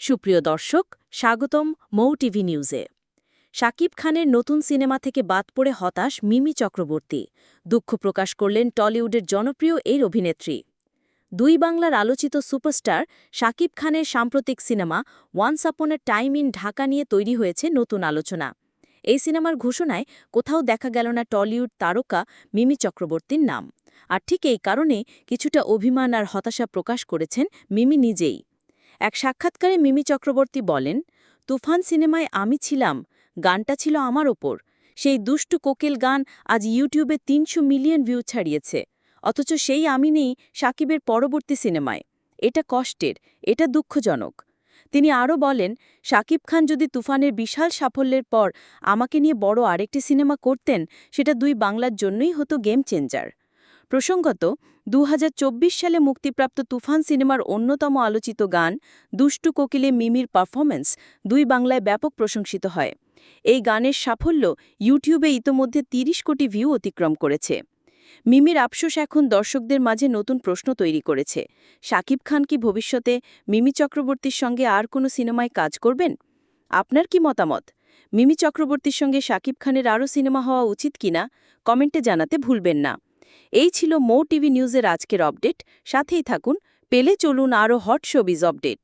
সুপ্রিয় দর্শক, স্বাগতম মৌ টিভি নিউজে। শাকিব খানের নতুন সিনেমা থেকে বাদ পড়ে হতাশ মিমি চক্রবর্তী। দুঃখ প্রকাশ করলেন টলিউডের জনপ্রিয় এই অভিনেত্রী। দুই বাংলার আলোচিত সুপারস্টার শাকিব খানের সাম্প্রতিক cinema once upon A time in Dhaka নিয়ে তৈরি হয়েছে নতুন আলোচনা। এই সিনেমার ঘোষণায় কোথাও দেখা গেল না টলিউড তারকা মিমি চক্রবর্তীর নাম। আর ঠিক এই কারণে কিছুটা অভিমান আর হতাশা প্রকাশ করেছেন মিমি নিজেই। এক সাক্ষাৎকারে মিমি চক্রবর্তী বলেন, তুফান সিনেমায় আমি ছিলাম, গানটা ছিল আমার ওপর। সেই দুষ্টু কোকিল গান আজ ইউটিউবে তিনশো মিলিয়ন ভিউ ছাড়িয়েছে। অথচ সেই আমি নেই সাকিবের পরবর্তী সিনেমায়। এটা কষ্টের, এটা দুঃখজনক। তিনি আরও বলেন শাকিব খান যদি তুফানের বিশাল সাফল্যের পর আমাকে নিয়ে বড় আরেকটি সিনেমা করতেন, সেটা দুই বাংলার জন্যই হতো গেম চেঞ্জার। প্রসঙ্গত দু হাজার চব্বিশ সালে মুক্তিপ্রাপ্ত তুফান সিনেমার অন্যতম আলোচিত গান দুষ্টু কোকিলে মিমির পারফরম্যান্স দুই বাংলায় ব্যাপক প্রশংসিত হয়। এই গানের সাফল্য ইউটিউবে ইতোমধ্যে ৩০ কোটি ভিউ অতিক্রম করেছে। মিমির আফসোস এখন দর্শকদের মাঝে নতুন প্রশ্ন তৈরি করেছে। শাকিব খান কি ভবিষ্যতে মিমি চক্রবর্তীর সঙ্গে আর কোনো সিনেমায় কাজ করবেন? আপনার কি মতামত? মিমি চক্রবর্তীর সঙ্গে শাকিব খানের আরও সিনেমা হওয়া উচিত কিনা? কমেন্টে জানাতে ভুলবেন না। এই ছিল মো টিভি নিউজের আজকের আপডেট। সাথেই থাকুন, পেলে চলুন আরও হট শোবিজ আপডেট।